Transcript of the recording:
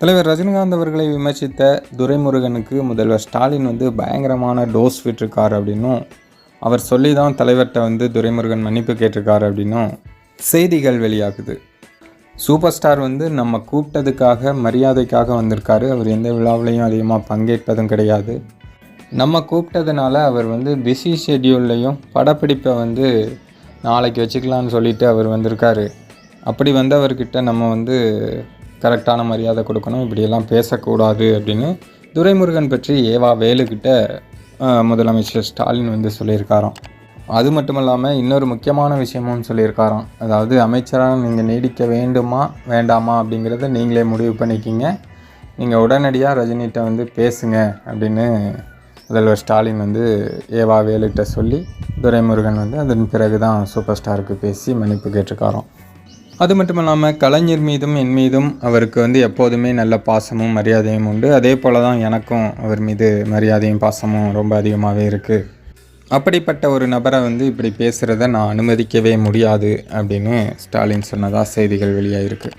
தலைவர் ரஜினிகாந்த் அவர்களை விமர்சித்த துரைமுருகனுக்கு முதல்வர் ஸ்டாலின் வந்து பயங்கரமான டோஸ் விட்டுருக்கார் அப்படின்னும் அவர் சொல்லி தான் தலைவர்கிட்ட வந்து துரைமுருகன் மன்னிப்பு கேட்டிருக்காரு அப்படின்னும் செய்திகள் வெளியாகுது. சூப்பர் ஸ்டார் வந்து நம்ம கூப்பிட்டதுக்காக மரியாதைக்காக வந்திருக்காரு. அவர் எந்த விழாவிலையும் அதிகமாக பங்கேற்பதும் கிடையாது. நம்ம கூப்பிட்டதுனால அவர் வந்து பிஸி ஷெட்யூல்லையும் படப்பிடிப்பை வந்து நாளைக்கு வச்சுக்கலான்னு சொல்லிட்டு அவர் வந்திருக்காரு. அப்படி வந்தவர்கிட்ட நம்ம வந்து கரெக்டான மரியாதை கொடுக்கணும் இப்படியெல்லாம் பேசக்கூடாது அப்படின்னு துரைமுருகன் பற்றி ஏவா வேலுக்கிட்ட முதலமைச்சர் ஸ்டாலின் வந்து சொல்லியிருக்காராம். அது மட்டும் இல்லாமல் இன்னொரு முக்கியமான விஷயமும் சொல்லியிருக்காராம். அதாவது அமைச்சராக நீங்கள் நீடிக்க வேண்டுமா வேண்டாமா அப்படிங்கிறத நீங்களே முடிவு பண்ணிக்கிங்க. நீங்கள் உடனடியாக ரஜினிகிட்ட வந்து பேசுங்க அப்படின்னு முதல்வர் ஸ்டாலின் வந்து ஏவா வேலுகிட்ட சொல்லி துரைமுருகன் வந்து அதன் பிறகு தான் சூப்பர் ஸ்டாருக்கு பேசி மன்னிப்பு கேட்டிருக்காராம். அது மட்டும் இல்லாமல் கலைஞர் மீதும் என் மீதும் அவருக்கு வந்து எப்போதுமே நல்ல பாசமும் மரியாதையும் உண்டு. அதே போல தான் எனக்கும் அவர் மீது மரியாதையும் பாசமும் ரொம்ப அதிகமாகவே இருக்குது அப்படிப்பட்ட ஒரு நபரை வந்து இப்படி பேசுகிறத நான் அனுமதிக்கவே முடியாது அப்படின்னு ஸ்டாலின் சொன்னதாக செய்திகள் வெளியாகிருக்கு